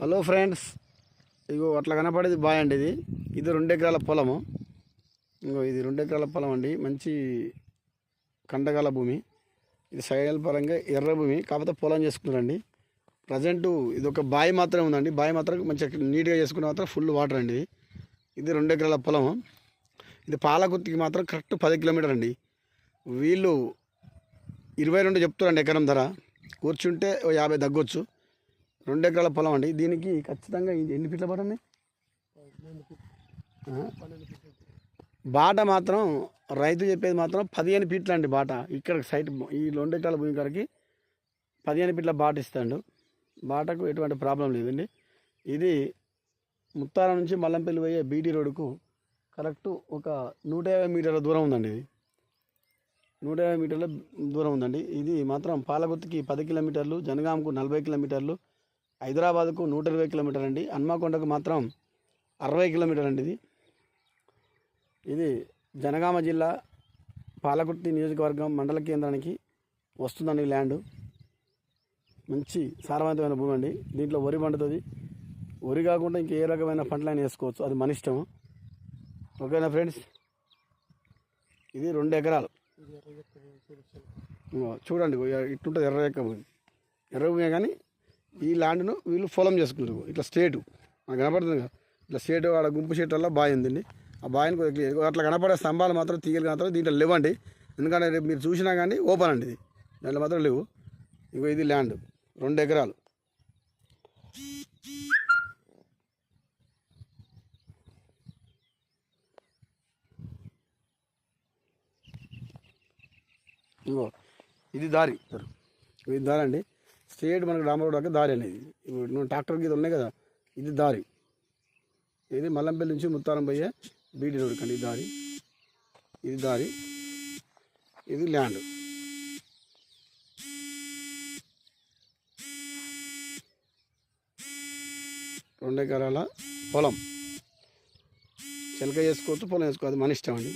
Hello friends ఇగో అట్లా కనపడేది bye అండి ఇది. ఇది రెండు ఎకరాల పొలము. ఇంకో ఇది రెండు ఎకరాల పొలం అండి. మంచి కండగాల భూమి. ఇది సైడల్ పరంగా ఎర్ర భూమి. కాకపోతే పొలం చేసుకున్నారండి. ప్రజెంటు ఇది ఒక బావి మాత్రమే ఉందండి. బావి మాత్రం మంచిగా నీట్గా చేసుకున్న మాత్రం ఫుల్ వాటర్ అండి. ఇది ఇది రెండు ఎకరాల పొలం ఇది పాలకుర్తికి మాత్రం కరెక్ట్ పది కిలోమీటర్ అండి. వీళ్ళు ఇరవై రెండు చెప్తారండి ఎకరం ధర. కూర్చుంటే ఓ యాభై తగ్గొచ్చు. రెండు ఎకరాల పొలం అండి. దీనికి ఖచ్చితంగా ఎన్ని ఫీట్ల బాట బాట మాత్రం రైతు చెప్పేది మాత్రం పదిహేను ఫీట్లు అండి బాట. ఇక్కడ సైట్ ఈ రెండు ఎకరాల భూమి కాడికి పదిహేను ఫీట్ల బాట ఇస్తాడు. బాటకు ఎటువంటి ప్రాబ్లం లేదండి. ఇది ముత్తారం నుంచి మల్లంపల్లి పోయే బీటీ రోడ్డుకు కరెక్ట్ ఒక నూట యాభై మీటర్ల దూరం ఉందండి ఇది. నూట యాభై మీటర్ల దూరం ఉందండి. ఇది మాత్రం పాలగుత్తికి పది కిలోమీటర్లు జనగాంకు నలభై కిలోమీటర్లు హైదరాబాద్కు నూట ఇరవై కిలోమీటర్ అండి హన్మకొండకు మాత్రం అరవై కిలోమీటర్ అండి ఇది. ఇది జనగామ జిల్లా పాలకుర్తి నియోజకవర్గం మండల కేంద్రానికి వస్తుందండి ల్యాండ్. మంచి సారవంతమైన భూమి అండి. దీంట్లో వరి పండుతుంది. వరి కాకుండా ఇంకా ఏ రకమైన పంటలైనా వేసుకోవచ్చు. అది మన ఇష్టము. ఓకేనా ఫ్రెండ్స్? ఇది రెండు ఎకరాలు. చూడండి ఇట్టుంటుంది ఎర్ర ఎక్క భూమి. ఎర్ర భూమి కానీ ఈ ల్యాండ్ను వీళ్ళు పొలం చేసుకుంటారు ఇట్లా స్టేటు. మనకు కనపడుతుంది కదా. ఇట్లా స్టేట్ ఆడ గుంపు షేట్ వల్ల బావి ఉందండి ఆ బావిని అట్లా కనపడే స్తంభాలు మాత్రం తీగలు మాత్రం దీంట్లో లేవండి. ఎందుకంటే రేపు మీరు చూసినా కానీ ఓపెన్ అండి ఇది. దాంట్లో మాత్రం లేవు. ఇగో ఇది ల్యాండ్. రెండు ఎకరాలు. ఇగో ఇది దారి. ఇది దారి అండి స్ట్రేట్ మనకు రామరోడ్ దాకా దారి అనేది. ఇప్పుడు నువ్వు ట్రాక్టర్ గీత ఉన్నాయి కదా ఇది దారి. ఇది మల్లంపల్లి నుంచి ముత్తారం పోయే బీటీ రోడ్ కండి దారి. ఇది దారి. ఇది ల్యాండ్. రెండు ఎకరాల పొలం. చిలక చేసుకోవచ్చు పొలం వేసుకోవచ్చు మన ఇష్టం అండి.